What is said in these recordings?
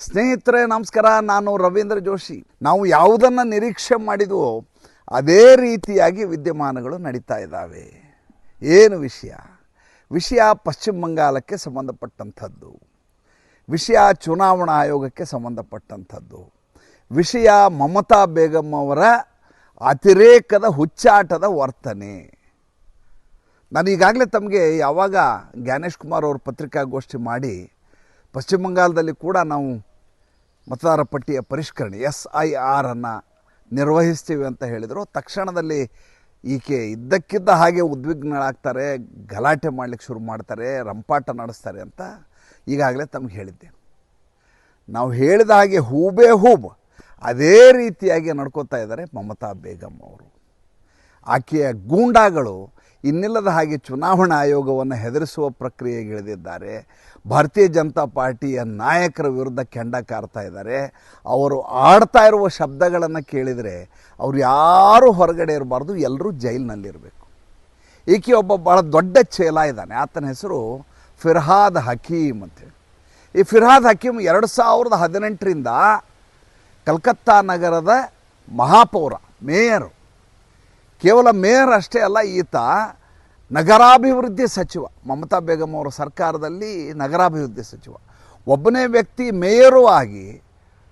ಸ್ನೇಹಿತರೆ, ನಮಸ್ಕಾರ. ನಾನು ರವೀಂದ್ರ ಜೋಶಿ. ನಾವು ಯಾವುದನ್ನು ನಿರೀಕ್ಷೆ ಮಾಡಿದವೋ, ಅದೇ ರೀತಿಯಾಗಿ ವಿದ್ಯಮಾನಗಳು ನಡೀತಾ ಇದ್ದಾವೆ. ಏನು ವಿಷಯ? ವಿಷಯ ಪಶ್ಚಿಮ ಬಂಗಾಲಕ್ಕೆ ಸಂಬಂಧಪಟ್ಟಂಥದ್ದು. ವಿಷಯ ಚುನಾವಣಾ ಆಯೋಗಕ್ಕೆ ಸಂಬಂಧಪಟ್ಟಂಥದ್ದು. ವಿಷಯ ಮಮತಾ ಬೇಗಂ ಅವರ ಅತಿರೇಕದ ಹುಚ್ಚಾಟದ ವರ್ತನೆ. ನಾನು ಈಗಾಗಲೇ ತಮಗೆ ಯಾವಾಗ ಜ್ಞಾನೇಶ್ ಕುಮಾರ್ ಅವರು ಪತ್ರಿಕಾಗೋಷ್ಠಿ ಮಾಡಿ, ಪಶ್ಚಿಮ ಬಂಗಾಲದಲ್ಲಿ ಕೂಡ ನಾವು ಮತದಾರ ಪಟ್ಟಿಯ ಪರಿಷ್ಕರಣೆ ಎಸ್ ಐ ಆರನ್ನು ನಿರ್ವಹಿಸ್ತೀವಿ ಅಂತ ಹೇಳಿದರು. ತಕ್ಷಣದಲ್ಲಿ ಈಕೆ ಇದ್ದಕ್ಕಿದ್ದ ಹಾಗೆ ಉದ್ವಿಗ್ನಳಾಗ್ತಾರೆ, ಗಲಾಟೆ ಮಾಡಲಿಕ್ಕೆ ಶುರು ಮಾಡ್ತಾರೆ, ರಂಪಾಟ ನಡೆಸ್ತಾರೆ ಅಂತ ಈಗಾಗಲೇ ತಮಗೆ ಹೇಳಿದ್ದೆ ನಾವು ಹೇಳಿದ ಹಾಗೆ ಹೂಬೇ ಹೂಬ್ ಅದೇ ರೀತಿಯಾಗಿ ನಡ್ಕೋತಾ ಇದ್ದಾರೆ ಮಮತಾ ಬೇಗಂ ಅವರು. ಆಕೆಯ ಗೂಂಡಾಗಳು ಇನ್ನಿಲ್ಲದ ಹಾಗೆ ಚುನಾವಣಾ ಆಯೋಗವನ್ನು ಹೆದರಿಸುವ ಪ್ರಕ್ರಿಯೆಗೆ ಇಳಿದಿದ್ದಾರೆ. ಭಾರತೀಯ ಜನತಾ ಪಾರ್ಟಿಯ ನಾಯಕರ ವಿರುದ್ಧ ಕೆಂಡ ಕಾರ್ತಾ ಇದ್ದಾರೆ. ಅವರು ಆಡ್ತಾ ಇರುವ ಶಬ್ದಗಳನ್ನು ಕೇಳಿದರೆ ಅವರು ಯಾರೂ ಹೊರಗಡೆ ಇರಬಾರ್ದು ಎಲ್ಲರೂ ಜೈಲಿನಲ್ಲಿರಬೇಕು. ಈಕೆ ಒಬ್ಬ ಭಾಳ ದೊಡ್ಡ ಚೇಲ ಇದ್ದಾನೆ. ಆತನ ಹೆಸರು ಫಿರ್ಹಾದ್ ಹಕೀಮ್ ಅಂತೇಳಿ ಈ ಫಿರ್ಹಾದ್ ಹಕೀಮ್ ಎರಡು ಸಾವಿರದ ಹದಿನೆಂಟರಿಂದ ಕಲ್ಕತ್ತಾ ನಗರದ ಮಹಾಪೌರ, ಮೇಯರು. ಕೇವಲ ಮೇಯರ್ ಅಷ್ಟೇ ಅಲ್ಲ, ಈತ ನಗರಾಭಿವೃದ್ಧಿ ಸಚಿವ ಮಮತಾ ಬೇಗಂ ಅವರ ಸರ್ಕಾರದಲ್ಲಿ ನಗರಾಭಿವೃದ್ಧಿ ಸಚಿವ. ಒಬ್ಬನೇ ವ್ಯಕ್ತಿ ಮೇಯರು ಆಗಿ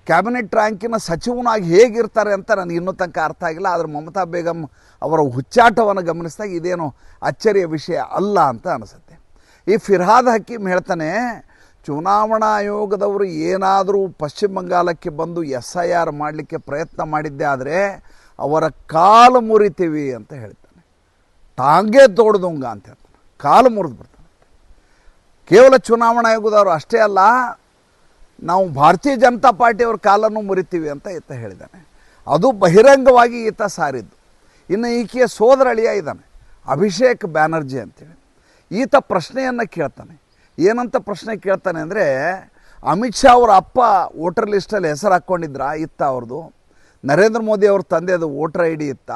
ಕ್ಯಾಬಿನೆಟ್ ರ್ಯಾಂಕಿನ ಸಚಿವನಾಗಿ ಹೇಗಿರ್ತಾರೆ ಅಂತ ನನಗೆ ಇನ್ನೂ ತನಕ ಅರ್ಥ ಆಗಿಲ್ಲ, ಆದರೆ ಮಮತಾ ಬೇಗಂ ಅವರ ಹುಚ್ಚಾಟವನ್ನು ಗಮನಿಸಿದಾಗ ಇದೇನು ಅಚ್ಚರಿಯ ವಿಷಯ ಅಲ್ಲ ಅಂತ ಅನಿಸುತ್ತೆ. ಈ ಫಿರ್ಹಾದ್ ಹಕೀಮ್ ಹೇಳ್ತಾನೆ, ಚುನಾವಣಾ ಆಯೋಗದವರು ಏನಾದರೂ ಪಶ್ಚಿಮ ಬಂಗಾಳಕ್ಕೆ ಬಂದು ಎಸ್ ಐ ಆರ್ ಮಾಡಲಿಕ್ಕೆ ಪ್ರಯತ್ನ ಮಾಡಿದ್ದೆ ಆದರೆ ಅವರ ಕಾಲು ಮುರಿತೀವಿ ಅಂತ ಹೇಳ್ತಾನೆ. ಟಾಂಗೆ ತೋಡ್ದಂಗ ಅಂತ ಹೇಳ್ತಾನೆ ಕಾಲು ಮುರಿದು ಬಿಡ್ತಾನೆ ಕೇವಲ ಚುನಾವಣಾ ಆಯೋಗದವರು ಅಷ್ಟೇ ಅಲ್ಲ, ನಾವು ಭಾರತೀಯ ಜನತಾ ಪಾರ್ಟಿಯವ್ರ ಕಾಲನ್ನು ಮುರಿತೀವಿ ಅಂತ ಈತ ಹೇಳಿದ್ದಾನೆ. ಅದು ಬಹಿರಂಗವಾಗಿ ಈತ ಸಾರಿದ್ದು. ಇನ್ನು ಈಕೆಯ ಸೋದರ ಅಳಿಯ ಇದ್ದಾನೆ, ಅಭಿಷೇಕ್ ಬ್ಯಾನರ್ಜಿ ಅಂತೇಳಿ. ಈತ ಪ್ರಶ್ನೆಯನ್ನು ಕೇಳ್ತಾನೆ. ಏನಂತ ಪ್ರಶ್ನೆ ಕೇಳ್ತಾನೆ ಅಂದರೆ, ಅಮಿತ್ ಶಾ ಅವರ ಅಪ್ಪ ವೋಟರ್ ಲಿಸ್ಟಲ್ಲಿ ಹೆಸರು ಹಾಕ್ಕೊಂಡಿದ್ರ ಇತ್ತ ಅವ್ರದ್ದು? ನರೇಂದ್ರ ಮೋದಿ ಅವ್ರ ತಂದೆದು ವೋಟರ್ ಐ ಡಿ ಇತ್ತ?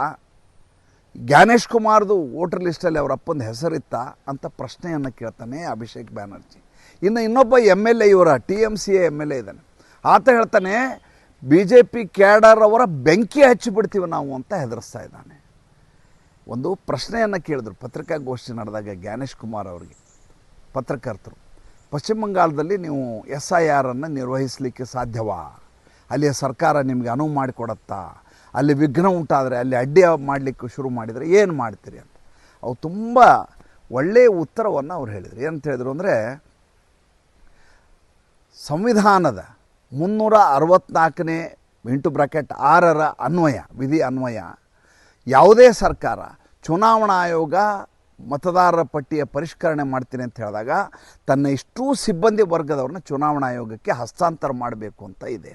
ಜ್ಞಾನೇಶ್ ಕುಮಾರ್ದು ವೋಟರ್ ಲಿಸ್ಟಲ್ಲಿ ಅವ್ರ ಅಪ್ಪನ ಹೆಸರಿತ್ತ ಅಂತ ಪ್ರಶ್ನೆಯನ್ನು ಕೇಳ್ತಾನೆ ಅಭಿಷೇಕ್ ಬ್ಯಾನರ್ಜಿ. ಇನ್ನು ಇನ್ನೊಬ್ಬ ಎಂ ಎಲ್ ಎ ಇವರ, T M C M L A A ಇದ್ದಾನೆ. ಆತ ಹೇಳ್ತಾನೆ, ಬಿ ಜೆ ಪಿ ಕ್ಯಾಡರ್ ಅವರ ಬೆಂಕಿ ಹಚ್ಚಿಬಿಡ್ತೀವಿ ನಾವು ಅಂತ ಹೆದರಿಸ್ತಾ ಇದ್ದಾನೆ. ಒಂದು ಪ್ರಶ್ನೆಯನ್ನು ಕೇಳಿದ್ರು ಪತ್ರಿಕಾಗೋಷ್ಠಿ ನಡೆದಾಗ ಜ್ಞಾನೇಶ್ ಕುಮಾರ್ ಅವರಿಗೆ, ಪತ್ರಕರ್ತರು, ಪಶ್ಚಿಮ ಬಂಗಾಳದಲ್ಲಿ ನೀವು ಎಸ್ ಐ ಆರನ್ನು ನಿರ್ವಹಿಸಲಿಕ್ಕೆ ಸಾಧ್ಯವಾ? ಅಲ್ಲಿಯ ಸರ್ಕಾರ ನಿಮಗೆ ಅನುವು ಮಾಡಿಕೊಡತ್ತಾ? ಅಲ್ಲಿ ವಿಘ್ನ ಉಂಟಾದರೆ, ಅಲ್ಲಿ ಅಡ್ಡಿ ಮಾಡಲಿಕ್ಕೆ ಶುರು ಮಾಡಿದರೆ ಏನು ಮಾಡ್ತೀರಿ ಅಂತ. ಅವು ತುಂಬ ಒಳ್ಳೆಯ ಉತ್ತರವನ್ನು ಅವ್ರು ಹೇಳಿದರು. ಏನಂತ ಹೇಳಿದರು ಅಂದರೆ, ಸಂವಿಧಾನದ ಮುನ್ನೂರ ಅರವತ್ತ್ನಾಲ್ಕನೇ ಇಂಟು ಬ್ರಾಕೆಟ್ ಆರರ ಅನ್ವಯ, ವಿಧಿ ಅನ್ವಯ, ಯಾವುದೇ ಸರ್ಕಾರ ಚುನಾವಣಾ ಆಯೋಗ ಮತದಾರರ ಪಟ್ಟಿಯ ಪರಿಷ್ಕರಣೆ ಮಾಡ್ತೀನಿ ಅಂತ ಹೇಳಿದಾಗ, ತನ್ನ ಇಷ್ಟೂ ಸಿಬ್ಬಂದಿ ವರ್ಗದವ್ರನ್ನ ಚುನಾವಣಾ ಆಯೋಗಕ್ಕೆ ಹಸ್ತಾಂತರ ಮಾಡಬೇಕು ಅಂತ ಇದೆ.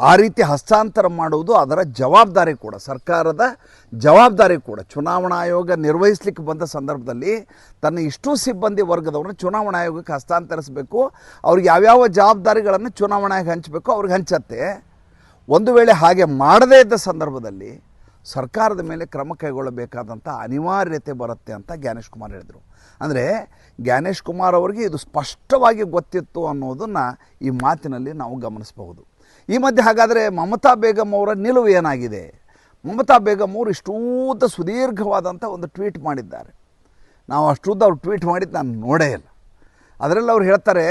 ಆ ರೀತಿ ಹಸ್ತಾಂತರ ಮಾಡುವುದು ಅದರ ಜವಾಬ್ದಾರಿ ಕೂಡ. ಸರ್ಕಾರದ ಜವಾಬ್ದಾರಿ ಕೂಡ. ಚುನಾವಣಾ ಆಯೋಗ ನಿರ್ವಹಿಸಲಿಕ್ಕೆ ಬಂದ ಸಂದರ್ಭದಲ್ಲಿ ತನ್ನ ಇಷ್ಟು ಸಿಬ್ಬಂದಿ ವರ್ಗದವ್ರನ್ನ ಚುನಾವಣಾ ಆಯೋಗಕ್ಕೆ ಹಸ್ತಾಂತರಿಸಬೇಕು. ಅವ್ರಿಗೆ ಯಾವ್ಯಾವ ಜವಾಬ್ದಾರಿಗಳನ್ನು ಚುನಾವಣಾ ಆಯೋಗ ಹಂಚಬೇಕು ಅವ್ರಿಗೆ ಹಂಚತ್ತೆ. ಒಂದು ವೇಳೆ ಹಾಗೆ ಮಾಡದೇ ಇದ್ದ ಸಂದರ್ಭದಲ್ಲಿ ಸರ್ಕಾರದ ಮೇಲೆ ಕ್ರಮ ಕೈಗೊಳ್ಳಬೇಕಾದಂಥ ಅನಿವಾರ್ಯತೆ ಬರುತ್ತೆ ಅಂತ ಜ್ಞಾನೇಶ್ ಕುಮಾರ್ ಹೇಳಿದರು. ಅಂದರೆ ಜ್ಞಾನೇಶ್ ಕುಮಾರ್ ಅವರಿಗೆ ಇದು ಸ್ಪಷ್ಟವಾಗಿ ಗೊತ್ತಿತ್ತು ಅನ್ನೋದನ್ನು ಈ ಮಾತಿನಲ್ಲಿ ನಾವು ಗಮನಿಸಬಹುದು. ಈ ಮಧ್ಯೆ ಹಾಗಾದರೆ ಮಮತಾ ಬೇಗಂ ಅವರ ನಿಲುವು ಏನಾಗಿದೆ? ಮಮತಾ ಬೇಗಂ ಅವರು ಇಷ್ಟೂದ್ದ ಸುದೀರ್ಘವಾದಂಥ ಒಂದು ಟ್ವೀಟ್ ಮಾಡಿದ್ದಾರೆ. ನಾವು ಅಷ್ಟುದ್ದ ಅವ್ರು ಟ್ವೀಟ್ ಮಾಡಿದ್ದು ನಾನು ನೋಡೇ ಇಲ್ಲ. ಅದರಲ್ಲಿ ಅವ್ರು ಹೇಳ್ತಾರೆ,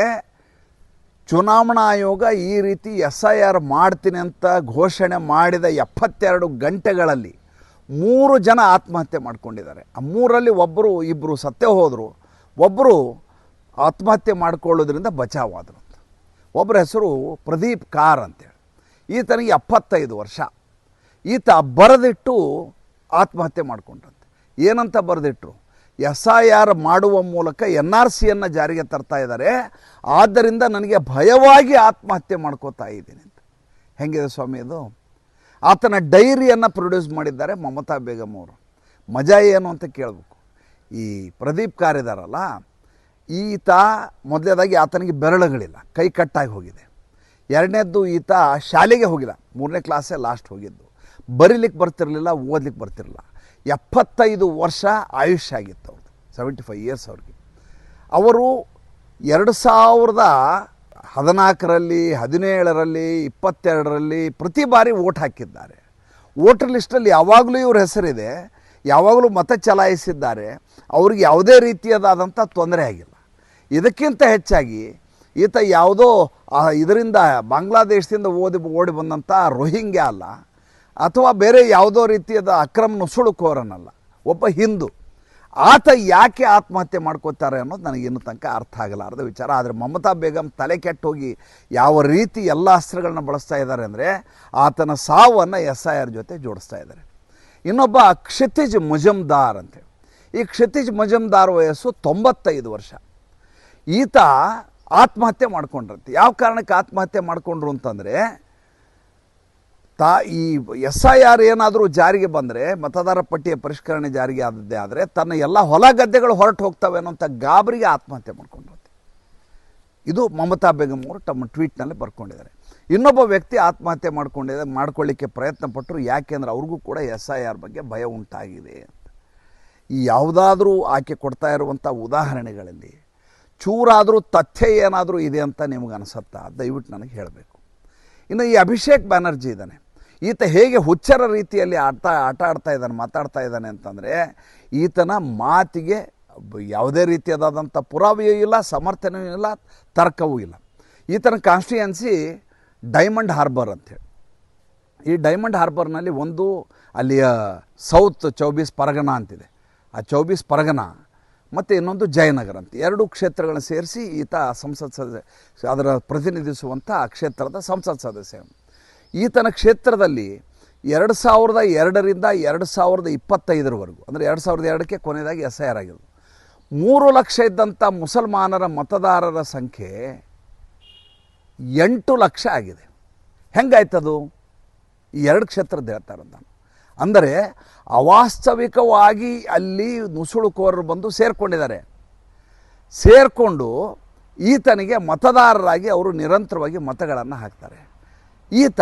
ಚುನಾವಣಾ ಆಯೋಗ ಈ ರೀತಿ ಎಸ್ ಐ ಆರ್ ಮಾಡ್ತೀನಿ ಅಂತ ಘೋಷಣೆ ಮಾಡಿದ ಎಪ್ಪತ್ತೆರಡು ಗಂಟೆಗಳಲ್ಲಿ ಮೂರು ಜನ ಆತ್ಮಹತ್ಯೆ ಮಾಡ್ಕೊಂಡಿದ್ದಾರೆ. ಆ ಮೂರಲ್ಲಿ ಒಬ್ಬರು ಇಬ್ಬರು ಸತ್ತೇ ಹೋದರು. ಒಬ್ಬರು ಆತ್ಮಹತ್ಯೆ ಮಾಡಿಕೊಳ್ಳೋದ್ರಿಂದ ಬಚಾವಾದರು ಅಂತ. ಒಬ್ಬರ ಹೆಸರು ಪ್ರದೀಪ್ ಕಾರ್ ಅಂತೇಳಿ ಈತನಿಗೆ ಎಪ್ಪತ್ತೈದು ವರ್ಷ. ಈತ ಬರೆದಿಟ್ಟು ಆತ್ಮಹತ್ಯೆ ಮಾಡ್ಕೊಂಡಂತೆ. ಏನಂತ ಬರೆದಿಟ್ಟರು ಎಸ್ ಐ ಆರ್ ಮಾಡುವ ಮೂಲಕ ಎನ್ ಆರ್ ಸಿಯನ್ನು ಜಾರಿಗೆ ತರ್ತಾ ಇದ್ದಾರೆ. ಆದ್ದರಿಂದ ನನಗೆ ಭಯವಾಗಿ ಆತ್ಮಹತ್ಯೆ ಮಾಡ್ಕೋತಾ ಇದ್ದೀನಿ ಅಂತ. ಹೆಂಗಿದೆ ಸ್ವಾಮಿ ಇದು? ಆತನ ಡೈರಿಯನ್ನು ಪ್ರೊಡ್ಯೂಸ್ ಮಾಡಿದ್ದಾರೆ ಮಮತಾ ಬೇಗಮ್ ಅವರು. ಮಜಾ ಏನು ಅಂತ ಕೇಳಬೇಕು. ಈ ಪ್ರದೀಪ್ ಕಾರ್ ಇದ್ದಾರಲ್ಲ ಈತ ಮೊದಲೇದಾಗಿ ಆತನಿಗೆ ಬೆರಳುಗಳಿಲ್ಲ. ಕೈ ಕಟ್ಟಾಗಿ ಹೋಗಿದೆ. ಎರಡನೇದ್ದು ಈತ ಶಾಲೆಗೆ ಹೋಗಿಲ್ಲ. ಮೂರನೇ ಕ್ಲಾಸೇ ಲಾಸ್ಟ್ ಹೋಗಿದ್ದು. ಬರೀಲಿಕ್ಕೆ ಬರ್ತಿರಲಿಲ್ಲ ಓದ್ಲಿಕ್ಕೆ ಬರ್ತಿರಲಿಲ್ಲ. ಎಪ್ಪತ್ತೈದು ವರ್ಷ ಆಯುಷ್ಯ ಆಗಿತ್ತು ಅವ್ರದ್ದು ಸೆವೆಂಟಿ ಫೈವ್ ಇಯರ್ಸ್ ಅವ್ರಿಗೆ. ಅವರು ಎರಡು ಸಾವಿರದ ಹದಿನಾಲ್ಕರಲ್ಲಿ, ಹದಿನೇಳರಲ್ಲಿ, ಇಪ್ಪತ್ತೆರಡರಲ್ಲಿ ಪ್ರತಿ ಬಾರಿ ಓಟ್ ಹಾಕಿದ್ದಾರೆ. ವೋಟರ್ ಲಿಸ್ಟಲ್ಲಿ ಯಾವಾಗಲೂ ಇವ್ರ ಹೆಸರಿದೆ. ಯಾವಾಗಲೂ ಮತ ಚಲಾಯಿಸಿದ್ದಾರೆ. ಅವ್ರಿಗೆ ಯಾವುದೇ ರೀತಿಯದಾದಂಥ ತೊಂದರೆ ಆಗಿಲ್ಲ. ಇದಕ್ಕಿಂತ ಹೆಚ್ಚಾಗಿ ಈತ ಯಾವುದೋ ಇದರಿಂದ ಬಾಂಗ್ಲಾದೇಶದಿಂದ ಓದಿ, ಓಡಿ ಬಂದಂಥ ರೋಹಿಂಗ್ಯಾ ಅಲ್ಲ, ಅಥವಾ ಬೇರೆ ಯಾವುದೋ ರೀತಿಯಾದ ಅಕ್ರಮ ನುಸುಳುಕೋರನಲ್ಲ ಒಬ್ಬ ಹಿಂದೂ. ಆತ ಯಾಕೆ ಆತ್ಮಹತ್ಯೆ ಮಾಡ್ಕೋತಾರೆ ಅನ್ನೋದು ನನಗೆ ಇನ್ನೂ ತನಕ ಅರ್ಥ ಆಗಲಾರದ ವಿಚಾರ. ಆದರೆ ಮಮತಾ ಬೇಗಂ ತಲೆ ಕೆಟ್ಟೋಗಿ ಯಾವ ರೀತಿ ಎಲ್ಲ ಅಸ್ತ್ರಗಳನ್ನ ಬಳಸ್ತಾ ಇದ್ದಾರೆ ಅಂದರೆ ಆತನ ಸಾವನ್ನು ಎಸ್ ಐ ಆರ್ ಜೊತೆ ಜೋಡಿಸ್ತಾ ಇದ್ದಾರೆ. ಇನ್ನೊಬ್ಬ ಕ್ಷಿತಿಜ್ ಮುಜಮ್ದಾರ್ ಅಂತೇಳಿ ಈ ಕ್ಷಿತಿಜ್ ಮುಜಮ್ದಾರ್ ವಯಸ್ಸು ತೊಂಬತ್ತೈದು ವರ್ಷ. ಈತ ಆತ್ಮಹತ್ಯೆ ಮಾಡ್ಕೊಂಡ್ರಂತೆ. ಯಾವ ಕಾರಣಕ್ಕೆ ಆತ್ಮಹತ್ಯೆ ಮಾಡಿಕೊಂಡ್ರು ಅಂತಂದರೆ, ತಾ ಈ ಎಸ್ ಐ ಆರ್ ಏನಾದರೂ ಜಾರಿಗೆ ಬಂದರೆ, ಮತದಾರ ಪಟ್ಟಿಯ ಪರಿಷ್ಕರಣೆ ಜಾರಿಗೆ ಆದದ್ದೇ ಆದರೆ, ತನ್ನ ಎಲ್ಲ ಹೊಲ ಗದ್ದೆಗಳು ಹೊರಟು ಹೋಗ್ತವೆ ಅನ್ನೋಂಥ ಗಾಬರಿಗೆ ಆತ್ಮಹತ್ಯೆ ಮಾಡ್ಕೊಂಡ್ರಂತೆ. ಇದು ಮಮತಾ ಬೇಗಂ ಅವರು ತಮ್ಮ ಟ್ವೀಟ್ನಲ್ಲಿ ಬರ್ಕೊಂಡಿದ್ದಾರೆ. ಇನ್ನೊಬ್ಬ ವ್ಯಕ್ತಿ ಆತ್ಮಹತ್ಯೆ ಮಾಡ್ಕೊಂಡಿದೆ ಮಾಡ್ಕೊಳ್ಳಿಕ್ಕೆ ಪ್ರಯತ್ನ ಪಟ್ಟರು ಯಾಕೆಂದ್ರೆ ಅವ್ರಿಗೂ ಕೂಡ ಎಸ್ ಐ ಆರ್ ಬಗ್ಗೆ ಭಯ ಉಂಟಾಗಿದೆ ಅಂತ. ಈ ಯಾವುದಾದ್ರೂ ಆಕೆ ಕೊಡ್ತಾ ಇರುವಂಥ ಉದಾಹರಣೆಗಳಲ್ಲಿ ಚೂರಾದರೂ ತಥ್ಯ ಏನಾದರೂ ಇದೆ ಅಂತ ನಿಮ್ಗೆ ಅನಿಸುತ್ತಾ? ದಯವಿಟ್ಟು ನನಗೆ ಹೇಳಬೇಕು. ಇನ್ನು ಈ ಅಭಿಷೇಕ್ ಬ್ಯಾನರ್ಜಿ ಇದ್ದಾನೆ. ಈತ ಹೇಗೆ ಹುಚ್ಚರ ರೀತಿಯಲ್ಲಿ ಆಡ್ತಾ, ಆಟ ಆಡ್ತಾ ಇದ್ದಾನೆ, ಮಾತಾಡ್ತಾ ಇದ್ದಾನೆ ಅಂತಂದರೆ, ಈತನ ಮಾತಿಗೆ ಯಾವುದೇ ರೀತಿಯಾದಂಥ ಪುರಾವೆಯೂ ಇಲ್ಲ, ಸಮರ್ಥನೆಯೂ ಇಲ್ಲ, ತರ್ಕವೂ ಇಲ್ಲ. ಈತನ ಕಾನ್ಸ್ಟಿಟ್ಯೂನ್ಸಿ ಡೈಮಂಡ್ ಹಾರ್ಬರ್ ಅಂತೇಳಿ ಈ ಡೈಮಂಡ್ ಹಾರ್ಬರ್ನಲ್ಲಿ ಒಂದು ಅಲ್ಲಿಯ ಸೌತ್ ಚೌಬೀಸ್ ಪರಗಣ ಅಂತಿದೆ. ಆ ಚೌಬೀಸ್ ಪರಗಣ ಮತ್ತು ಇನ್ನೊಂದು ಜಯನಗರ ಅಂತ. ಎರಡು ಕ್ಷೇತ್ರಗಳನ್ನ ಸೇರಿಸಿ ಈತ ಸಂಸತ್ ಸದಸ್ಯ, ಅದರ ಪ್ರತಿನಿಧಿಸುವಂಥ ಕ್ಷೇತ್ರದ ಸಂಸತ್ ಸದಸ್ಯ. ಈತನ ಕ್ಷೇತ್ರದಲ್ಲಿ ಎರಡು ಸಾವಿರದ ಎರಡರಿಂದ ಎರಡು ಸಾವಿರದ ಇಪ್ಪತ್ತೈದರವರೆಗೂ, ಅಂದರೆ ಎರಡು ಸಾವಿರದ ಎರಡಕ್ಕೆ ಕೊನೆಯದಾಗಿ ಎಸ್ ಐ ಆರ್ ಆಗಿರೋದು ಮೂರು ಲಕ್ಷ ಇದ್ದಂಥ ಮುಸಲ್ಮಾನರ ಮತದಾರರ ಸಂಖ್ಯೆ ಎಂಟು ಲಕ್ಷ ಆಗಿದೆ. ಹೆಂಗಾಯ್ತದು? ಎರಡು ಕ್ಷೇತ್ರದ ಹೇಳ್ತಾರೆ ನಾನು ಅಂದರೆ ಅವಾಸ್ತವಿಕವಾಗಿ ಅಲ್ಲಿ ನುಸುಳುಕೋರರು ಬಂದು ಸೇರಿಕೊಂಡಿದ್ದಾರೆ. ಸೇರಿಕೊಂಡು ಈತನಿಗೆ ಮತದಾರರಾಗಿ ಅವರು ನಿರಂತರವಾಗಿ ಮತಗಳನ್ನು ಹಾಕ್ತಾರೆ. ಈತ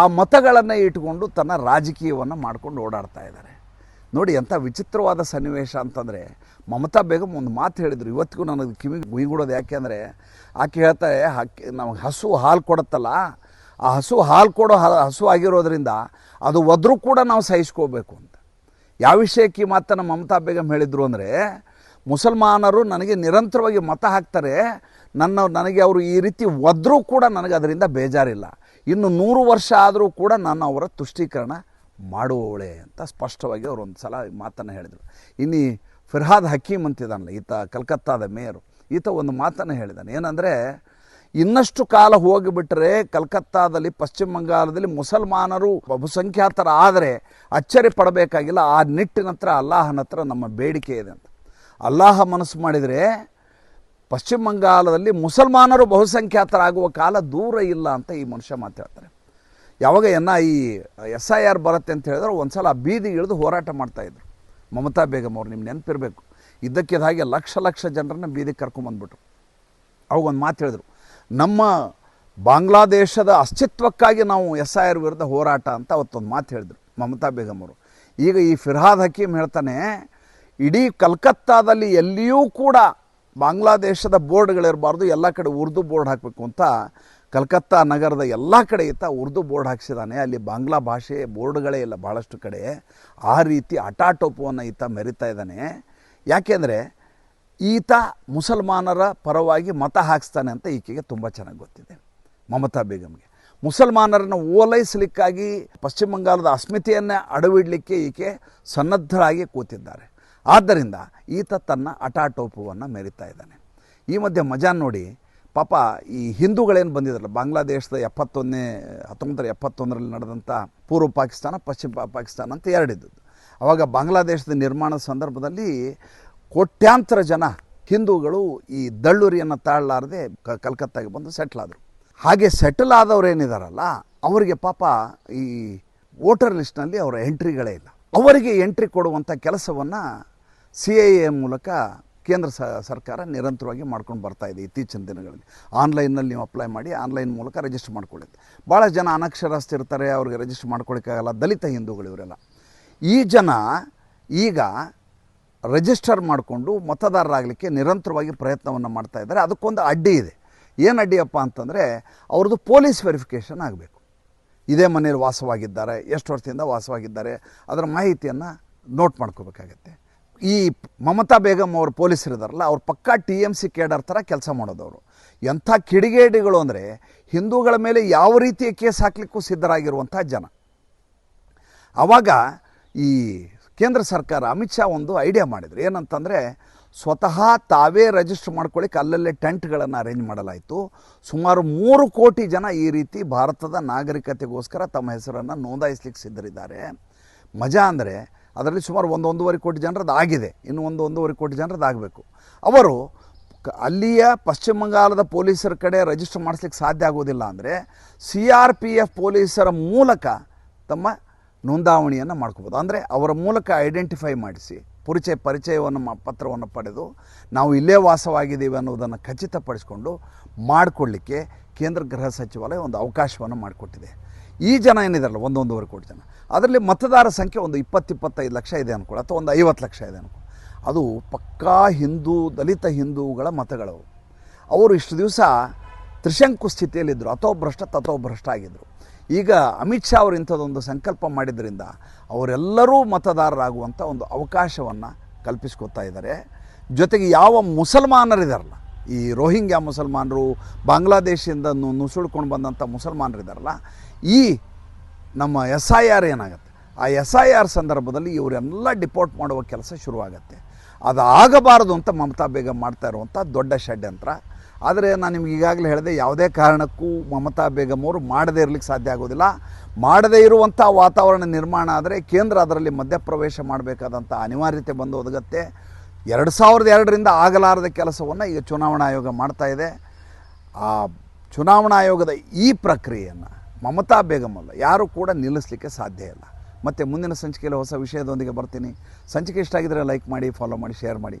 ಆ ಮತಗಳನ್ನು ಇಟ್ಕೊಂಡು ತನ್ನ ರಾಜಕೀಯವನ್ನು ಮಾಡ್ಕೊಂಡು ಓಡಾಡ್ತಾ ಇದ್ದಾರೆ. ನೋಡಿ ಎಂಥ ವಿಚಿತ್ರವಾದ ಸನ್ನಿವೇಶ ಅಂತಂದರೆ ಮಮತಾ ಬೇಗಂ ಒಂದು ಮಾತು ಹೇಳಿದರು. ಇವತ್ತಿಗೂ ನನಗೆ ಕಿವಿ ಗುಯ್ಗೂಡೋದು ಯಾಕೆ ಅಂದರೆ, ಆಕೆ ಹೇಳ್ತಾರೆ ಹಕ್ಕಿ, ನಮಗೆ ಹಸು ಹಾಲು ಕೊಡುತ್ತಲ್ಲ ಆ ಹಸು ಹಾಲು ಕೊಡೋ ಹಸು ಆಗಿರೋದ್ರಿಂದ ಅದು ಒದ್ರೂ ಕೂಡ ನಾವು ಸಹಿಸ್ಕೋಬೇಕು ಅಂತ. ಯಾವ ವಿಷಯಕ್ಕೆ ಈ ಮಾತನ್ನು ಮಮತಾ ಬೇಗಂ ಹೇಳಿದರು ಅಂದರೆ, ಮುಸಲ್ಮಾನರು ನನಗೆ ನಿರಂತರವಾಗಿ ಮತ ಹಾಕ್ತಾರೆ, ನನ್ನ, ನನಗೆ ಅವರು ಈ ರೀತಿ ಒದ್ರೂ ಕೂಡ ನನಗೆ ಅದರಿಂದ ಬೇಜಾರಿಲ್ಲ. ಇನ್ನು ನೂರು ವರ್ಷ ಆದರೂ ಕೂಡ ನಾನು ಅವರ ತುಷ್ಟೀಕರಣ ಮಾಡುವವಳೆ ಅಂತ ಸ್ಪಷ್ಟವಾಗಿ ಅವರು ಒಂದು ಸಲ ಮಾತನ್ನು ಹೇಳಿದರು. ಇನ್ನು ಫಿರ್ಹಾದ್ ಹಕೀಮ್ ಅಂತಿದ್ದಾನಲ್ಲ, ಈತ ಕಲ್ಕತ್ತಾದ ಮೇಯರು, ಈತ ಒಂದು ಮಾತನ್ನು ಹೇಳಿದ್ದಾನೆ ಏನಂದರೆ ಇನ್ನಷ್ಟು ಕಾಲ ಹೋಗಿಬಿಟ್ರೆ ಕಲ್ಕತ್ತಾದಲ್ಲಿ, ಪಶ್ಚಿಮ ಬಂಗಾಳದಲ್ಲಿ ಮುಸಲ್ಮಾನರು ಬಹುಸಂಖ್ಯಾತರ ಆದರೆ ಅಚ್ಚರಿ ಪಡಬೇಕಾಗಿಲ್ಲ. ಆ ನಿಟ್ಟಿನ ಹತ್ರ ಅಲ್ಲಾಹನ ಹತ್ರ ನಮ್ಮ ಬೇಡಿಕೆ ಇದೆ ಅಂತ. ಅಲ್ಲಾಹ ಮನಸ್ಸು ಮಾಡಿದರೆ ಪಶ್ಚಿಮ ಬಂಗಾಳದಲ್ಲಿ ಮುಸಲ್ಮಾನರು ಬಹುಸಂಖ್ಯಾತರಾಗುವ ಕಾಲ ದೂರ ಇಲ್ಲ ಅಂತ ಈ ಮನುಷ್ಯ ಮಾತಾಡ್ತಾರೆ ಯಾವಾಗ ಎನ್ನ ಈ ಎಸ್ ಐ ಆರ್ ಬರುತ್ತೆ ಅಂತ ಹೇಳಿದ್ರೆ ಒಂದು ಸಲ ಬೀದಿ ಇಳಿದು ಹೋರಾಟ ಮಾಡ್ತಾಯಿದ್ರು ಮಮತಾ ಬೇಗಂ ಅವ್ರು ನಿಮ್ಮ ನೆನಪಿರಬೇಕು. ಇದ್ದಕ್ಕಿದ್ದ ಹಾಗೆ ಲಕ್ಷ ಲಕ್ಷ ಜನರನ್ನ ಬೀದಿಗೆ ಕರ್ಕೊಂಬಂದ್ಬಿಟ್ರು ಅವಾಗ ಒಂದು ಮಾತು ಹೇಳಿದ್ರು. ನಮ್ಮ ಬಾಂಗ್ಲಾದೇಶದ ಅಸ್ತಿತ್ವಕ್ಕಾಗಿ ನಾವು ಎಸ್ ಐ ಆರ್ ವಿರುದ್ಧ ಹೋರಾಟ ಅಂತ ಅವತ್ತೊಂದು ಮಾತು ಹೇಳಿದ್ರು ಮಮತಾ ಬೇಗಂ ಅವರು. ಈಗ ಈ ಫಿರ್ಹಾದ್ ಹಕೀಮ್ ಹೇಳ್ತಾನೆ, ಇಡೀ ಕಲ್ಕತ್ತಾದಲ್ಲಿ ಎಲ್ಲಿಯೂ ಕೂಡ ಬಾಂಗ್ಲಾದೇಶದ ಬೋರ್ಡ್ಗಳಿರಬಾರ್ದು, ಎಲ್ಲ ಕಡೆ ಉರ್ದು ಬೋರ್ಡ್ ಹಾಕಬೇಕು ಅಂತ ಕಲ್ಕತ್ತಾ ನಗರದ ಎಲ್ಲ ಕಡೆ ಇತ್ತ ಉರ್ದು ಬೋರ್ಡ್ ಹಾಕ್ಸಿದ್ದಾನೆ ಅಲ್ಲಿ ಬಾಂಗ್ಲಾ ಭಾಷೆ ಬೋರ್ಡ್ಗಳೇ ಇಲ್ಲ ಭಾಳಷ್ಟು ಕಡೆ ಆ ರೀತಿ ಅಟಾಟೋಪವನ್ನು ಈತ ಮೆರಿತಾ ಇದ್ದಾನೆ ಯಾಕೆಂದರೆ ಈತ ಮುಸಲ್ಮಾನರ ಪರವಾಗಿ ಮತ ಹಾಕಿಸ್ತಾನೆ ಅಂತ ಈಕೆಗೆ ತುಂಬ ಚೆನ್ನಾಗಿ ಗೊತ್ತಿದೆ, ಮಮತಾ ಬೇಗಮ್ಗೆ. ಮುಸಲ್ಮಾನರನ್ನು ಓಲೈಸಲಿಕ್ಕಾಗಿ ಪಶ್ಚಿಮ ಬಂಗಾಳದ ಅಸ್ಮಿತೆಯನ್ನೇ ಅಡವಿಡಲಿಕ್ಕೆ ಈಕೆ ಸನ್ನದ್ಧರಾಗಿ ಕೂತಿದ್ದಾರೆ. ಆದ್ದರಿಂದ ಈತ ತನ್ನ ಅಟಾಟೋಪವನ್ನು ಮೆರಿತಾ ಇದ್ದಾನೆ. ಈ ಮಧ್ಯೆ ಮಜಾ ನೋಡಿ, ಪಾಪ ಈ ಹಿಂದೂಗಳೇನು ಬಂದಿದ್ರಲ್ಲ, ಬಾಂಗ್ಲಾದೇಶದ ಎಪ್ಪತ್ತೊಂದನೇ ಹತ್ತೊಂಬತ್ತರ ಎಪ್ಪತ್ತೊಂದರಲ್ಲಿ ನಡೆದಂಥ ಪೂರ್ವ ಪಾಕಿಸ್ತಾನ, ಪಶ್ಚಿಮ ಪಾಕಿಸ್ತಾನ ಅಂತ ಎರಡಿದ್ದದ್ದು. ಆವಾಗ ಬಾಂಗ್ಲಾದೇಶದ ನಿರ್ಮಾಣದ ಸಂದರ್ಭದಲ್ಲಿ ಕೋಟ್ಯಾಂತರ ಜನ ಹಿಂದೂಗಳು ಈ ದಳ್ಳುರಿಯನ್ನು ತಾಳಲಾರದೆ ಕಲ್ಕತ್ತಾಗೆ ಬಂದು ಸೆಟ್ಲ್ ಆದರು. ಹಾಗೆ ಸೆಟಲ್ ಆದವರೇನಿದಾರಲ್ಲ ಅವರಿಗೆ ಪಾಪ ಈ ವೋಟರ್ ಲಿಸ್ಟ್ನಲ್ಲಿ ಅವರ ಎಂಟ್ರಿಗಳೇ ಇಲ್ಲ. ಅವರಿಗೆ ಎಂಟ್ರಿ ಕೊಡುವಂಥ ಕೆಲಸವನ್ನು ಸಿ ಐ ಎ ಮೂಲಕ ಕೇಂದ್ರ ಸ, ಸರ್ಕಾರ ನಿರಂತರವಾಗಿ ಮಾಡ್ಕೊಂಡು ಬರ್ತಾ ಇದೆ ಇತ್ತೀಚಿನ ದಿನಗಳಲ್ಲಿ. ಆನ್ಲೈನ್ನಲ್ಲಿ ನೀವು ಅಪ್ಲೈ ಮಾಡಿ ಆನ್ಲೈನ್ ಮೂಲಕ ರಿಜಿಸ್ಟರ್ ಮಾಡ್ಕೊಳ್ಳಿ ಭಾಳ ಜನ ಅನಕ್ಷರಸ್ಥಿರ್ತಾರೆ ಅವ್ರಿಗೆ ರಿಜಿಸ್ಟರ್ ಮಾಡ್ಕೊಳಕ್ಕಾಗಲ್ಲ ದಲಿತ ಹಿಂದೂಗಳು ಇವರೆಲ್ಲ. ಈ ಜನ ಈಗ ರಿಜಿಸ್ಟರ್ ಮಾಡಿಕೊಂಡು ಮತದಾರರಾಗಲಿಕ್ಕೆ ನಿರಂತರವಾಗಿ ಪ್ರಯತ್ನವನ್ನು ಮಾಡ್ತಾ ಇದ್ದಾರೆ. ಅದಕ್ಕೊಂದು ಅಡ್ಡಿ ಇದೆ. ಏನು ಅಡ್ಡಿಯಪ್ಪ ಅಂತಂದರೆ, ಅವ್ರದ್ದು ಪೊಲೀಸ್ ವೆರಿಫಿಕೇಷನ್ ಆಗಬೇಕು. ಇದೇ ಮನೇಲಿ ವಾಸವಾಗಿದ್ದಾರೆ, ಎಷ್ಟು ವರ್ಷದಿಂದ ವಾಸವಾಗಿದ್ದಾರೆ, ಅದರ ಮಾಹಿತಿಯನ್ನು ನೋಟ್ ಮಾಡ್ಕೋಬೇಕಾಗತ್ತೆ. ಈ ಮಮತಾ ಬೇಗಮ್ ಅವರು ಪೊಲೀಸರು ಇದಾರಲ್ಲ ಅವ್ರು ಪಕ್ಕಾ ಟಿ ಎಂ ಸಿ ಕೇಡರ್ ಥರ ಕೆಲಸ ಮಾಡೋದವರು. ಎಂಥ ಕಿಡಿಗೇಡಿಗಳು ಅಂದರೆ, ಹಿಂದೂಗಳ ಮೇಲೆ ಯಾವ ರೀತಿಯ ಕೇಸ್ ಹಾಕಲಿಕ್ಕೂ ಸಿದ್ಧರಾಗಿರುವಂಥ ಜನ. ಆವಾಗ ಈ ಕೇಂದ್ರ ಸರ್ಕಾರ ಅಮಿತ್ ಶಾ ಒಂದು ಐಡಿಯಾ ಮಾಡಿದರು. ಏನಂತಂದರೆ ಸ್ವತಃ ತಾವೇ ರಿಜಿಸ್ಟರ್ ಮಾಡ್ಕೊಳ್ಳಿಕ್ಕೆ ಅಲ್ಲಲ್ಲೇ ಟೆಂಟ್ಗಳನ್ನು ಅರೇಂಜ್ ಮಾಡಲಾಯಿತು. ಸುಮಾರು ಮೂರು ಕೋಟಿ ಜನ ಈ ರೀತಿ ಭಾರತದ ನಾಗರಿಕತೆಗೋಸ್ಕರ ತಮ್ಮ ಹೆಸರನ್ನು ನೋಂದಾಯಿಸ್ಲಿಕ್ಕೆ ಸಿದ್ಧರಿದ್ದಾರೆ. ಮಜಾ ಅಂದರೆ ಅದರಲ್ಲಿ ಸುಮಾರು ಒಂದು ಒಂದೂವರೆ ಕೋಟಿ ಜನರದ್ದು ಆಗಿದೆ. ಇನ್ನು ಒಂದು ಒಂದೂವರೆ ಕೋಟಿ ಜನರದ್ದು ಆಗಬೇಕು. ಅವರು ಅಲ್ಲಿಯ ಪಶ್ಚಿಮ ಬಂಗಾಳದ ಪೊಲೀಸರ ಕಡೆ ರಿಜಿಸ್ಟರ್ ಮಾಡಿಸ್ಲಿಕ್ಕೆ ಸಾಧ್ಯ ಆಗೋದಿಲ್ಲ ಅಂದರೆ ಸಿ ಆರ್ ಪಿ ಎಫ್ ಪೊಲೀಸರ ಮೂಲಕ ತಮ್ಮ ನೋಂದಾವಣಿಯನ್ನು ಮಾಡ್ಕೋಬೋದು. ಅಂದರೆ ಅವರ ಮೂಲಕ ಐಡೆಂಟಿಫೈ ಮಾಡಿಸಿ, ಪರಿಚಯ, ಪರಿಚಯವನ್ನು ಪತ್ರವನ್ನು ಪಡೆದು, ನಾವು ಇಲ್ಲೇ ವಾಸವಾಗಿದ್ದೀವಿ ಅನ್ನೋದನ್ನು ಖಚಿತಪಡಿಸಿಕೊಂಡು ಮಾಡಿಕೊಳ್ಳಿಕ್ಕೆ ಕೇಂದ್ರ ಗೃಹ ಸಚಿವಾಲಯ ಒಂದು ಅವಕಾಶವನ್ನು ಮಾಡಿಕೊಟ್ಟಿದೆ. ಈ ಜನ ಏನಿದಾರಲ್ಲ, ಒಂದೊಂದೂವರೆ ಕೋಟಿ ಜನ. ಅದರಲ್ಲಿ ಮತದಾರ ಸಂಖ್ಯೆ ಒಂದು ಇಪ್ಪತ್ತು ಇಪ್ಪತ್ತೈದು ಲಕ್ಷ ಇದೆ ಅನ್ಕೊಳ್ಳಿ, ಅಥವಾ ಒಂದು ಐವತ್ತು ಲಕ್ಷ ಇದೆ ಅನ್ಕೊಳ್ಳಿ. ಅದು ಪಕ್ಕಾ ಹಿಂದೂ, ದಲಿತ ಹಿಂದೂಗಳ ಮತಗಳವು. ಅವರು ಇಷ್ಟು ದಿವಸ ತ್ರಿಶಂಕು ಸ್ಥಿತಿಯಲ್ಲಿದ್ದರು ಅಥೋ ಭ್ರಷ್ಟ ತಥೋ ಭ್ರಷ್ಟ ಆಗಿದ್ದರು. ಈಗ ಅಮಿತ್ ಶಾ ಅವರು ಇಂಥದ್ದೊಂದು ಸಂಕಲ್ಪ ಮಾಡಿದ್ರಿಂದ ಅವರೆಲ್ಲರೂ ಮತದಾರರಾಗುವಂಥ ಒಂದು ಅವಕಾಶವನ್ನು ಕಲ್ಪಿಸ್ಕೊತಾ ಇದ್ದಾರೆ. ಜೊತೆಗೆ ಯಾವ ಮುಸಲ್ಮಾನರಿದಾರಲ್ಲ, ಈ ರೋಹಿಂಗ್ಯಾ ಮುಸಲ್ಮಾನರು, ಬಾಂಗ್ಲಾದೇಶದಿಂದ ನುಸುಳ್ಕೊಂಡು ಬಂದಂಥ ಮುಸಲ್ಮಾನರಿದಾರಲ್ಲ, ಈ ನಮ್ಮ ಎಸ್ ಐ ಆರ್ ಏನಾಗುತ್ತೆ? ಆ ಎಸ್ ಐ ಆರ್ ಸಂದರ್ಭದಲ್ಲಿ ಇವರೆಲ್ಲ ಡಿಪೋರ್ಟ್ ಮಾಡುವ ಕೆಲಸ ಶುರುವಾಗತ್ತೆ. ಅದು ಆಗಬಾರದು ಅಂತ ಮಮತಾ ಬೇಗ ಮಾಡ್ತಾ ಇರುವಂಥ ದೊಡ್ಡ ಷಡ್ಯಂತ್ರ. ಆದರೆ ನಾನು ನಿಮ್ಗೆ ಈಗಾಗಲೇ ಹೇಳಿದೆ, ಯಾವುದೇ ಕಾರಣಕ್ಕೂ ಮಮತಾ ಬೇಗಮ್ ಅವರು ಮಾಡದೇ ಇರಲಿಕ್ಕೆ ಸಾಧ್ಯ ಆಗೋದಿಲ್ಲ. ಮಾಡದೇ ಇರುವಂಥ ವಾತಾವರಣ ನಿರ್ಮಾಣ ಆದರೆ ಕೇಂದ್ರ ಅದರಲ್ಲಿ ಮಧ್ಯಪ್ರವೇಶ ಮಾಡಬೇಕಾದಂಥ ಅನಿವಾರ್ಯತೆ ಬಂದು ಒದಗತ್ತೆ. ಎರಡು ಸಾವಿರದ ಎರಡರಿಂದ ಆಗಲಾರದ ಕೆಲಸವನ್ನು ಈಗ ಚುನಾವಣಾ ಆಯೋಗ ಮಾಡ್ತಾ ಇದೆ. ಆ ಚುನಾವಣಾ ಆಯೋಗದ ಈ ಪ್ರಕ್ರಿಯೆಯನ್ನು ಮಮತಾ ಬೇಗಮ್ ಅಲ್ಲ, ಯಾರೂ ಕೂಡ ನಿಲ್ಲಿಸಲಿಕ್ಕೆ ಸಾಧ್ಯ ಇಲ್ಲ. ಮತ್ತು ಮುಂದಿನ ಸಂಚಿಕೆಯಲ್ಲಿ ಹೊಸ ವಿಷಯದೊಂದಿಗೆ ಬರ್ತೀನಿ. ಸಂಚಿಕೆ ಇಷ್ಟ ಆಗಿದ್ದರೆ ಲೈಕ್ ಮಾಡಿ ಫಾಲೋ ಮಾಡಿ ಶೇರ್ ಮಾಡಿ.